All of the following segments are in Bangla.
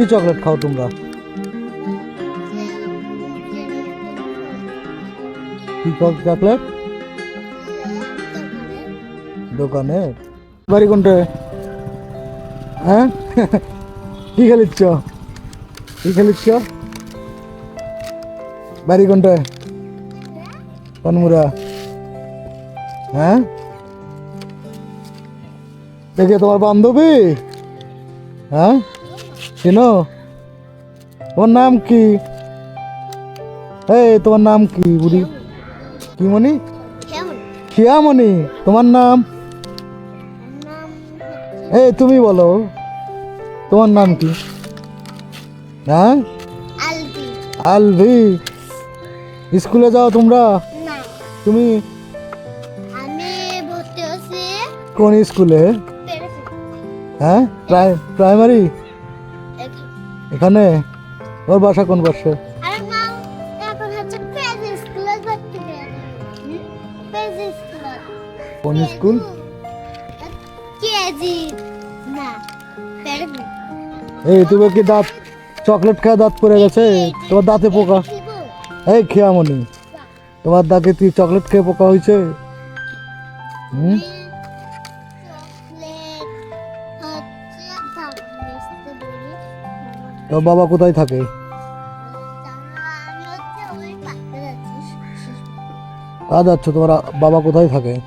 কি চকলেট খাও তোমরা? কি চকলেট? দোকানে। বাড়ি কোনটা? হ্যাঁ? কি খেলিচ্ছ? কি খেলিচ্ছ? বাড়ি কোনটা? পানমুরা হ্যাঁ? দেখে, তোমার বান্ধবী? হ্যাঁ? চিনো তোমার নাম কি? এই তোমার নাম কি বুড়ি? কি মনি খিয়ামণি তোমার নাম? এই তুমি বলো তোমার নাম কি? হ্যাঁ? আলভি। স্কুলে যাও তোমরা? তুমি? কোন স্কুলে? হ্যাঁ? প্রাই প্রাইমারি? এখানে? ওর বাসা কোন পাশে স্কুলে কোন স্কুল এই তুমি কি দাঁত চকলেট খায় দাঁত পড়ে গেছে? তোমার দাঁতে পোকা? এই খেয়ামনি। তোমার দাঁতে কি চকলেট খেয়ে পোকা হয়েছে হুম? তোর বাবা কোথায় থাকে? কাজ যাচ্ছ তোমার বাবা কোথায় থাকে?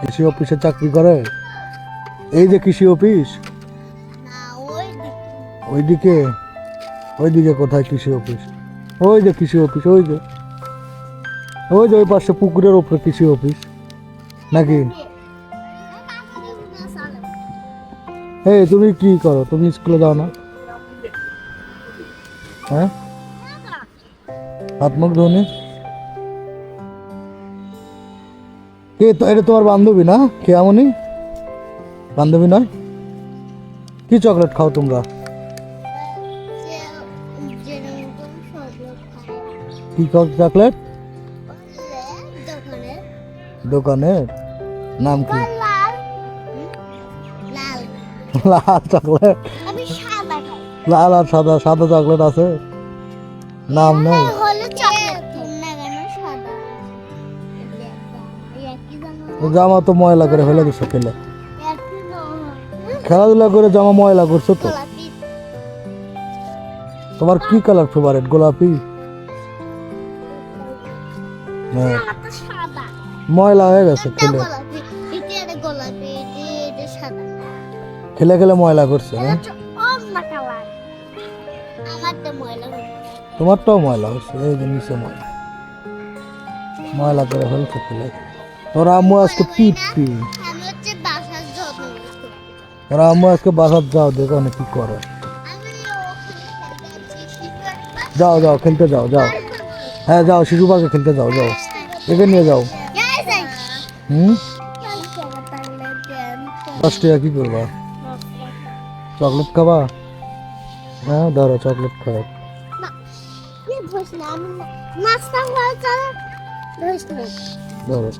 কৃষি অফিসে চাকরি করে? এই যে কৃষি অফিস? ওইদিকে? ওইদিকে কোথায় কৃষি অফিস? ওই যে কৃষি অফিস, ওই যে। ওই যে ওই পাশে পুকুরের ওপরে কৃষি অফিস। নাকি? এই তুমি কি করো? তুমি স্কুলে যাও না? হ্যাঁ? হাত মুখ ধোনি কে এটা তোমার বান্ধবী না? কেমনই বান্ধবী নয়? কি চকলেট খাও তোমরা? কি চ- চকলেট? দোকানের। নাম কি? লাল চকলেট। লাল আর সাদা সাদা চকলেট আছে? নাম নেই। জামা। তো ময়লা করে ফেলে দিছো খেলে। খেলাধুলা করে জামা ময়লা করছ তো? তোমার কি কালার ফেভারিট গোলাপি? হ্যাঁ। ময়লা হয়ে গেছে খেলে। খেলে খেলে ময়লা করছে হচ্ছে। তোমারটাও ময়লা হচ্ছে এই যে নিচে ময়লা। ময়লা করে ফেলছে খেলে তোর আম্মু আজকে করতে তোর আম্মু আজকে বাসার যাও দেখো না কি করে। যাও যাও খেলতে যাও যাও। হ্যাঁ যাও শিশু পার্কে খেলতে যাও যাও। একে নিয়ে যাও। হুম? দশ টাকা কি করবা? চকলেট খাবা? হ্যাঁ ধরো চকলেট খাও। ধরো।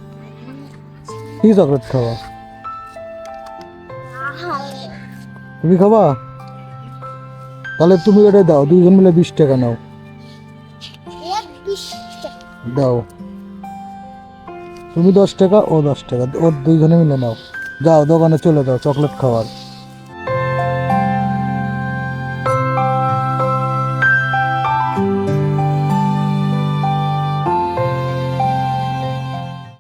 কি চকলেট খাবা? তুমি খাবা? তাহলে তুমি এটা দাও দুইজন মিলে বিশ টাকা নাও। দাও। তুমি দশ টাকা ও দশ টাকা ও দুইজনে মিলে নাও। যাও দোকানে চলে যাও চকলেট খাওয়ার।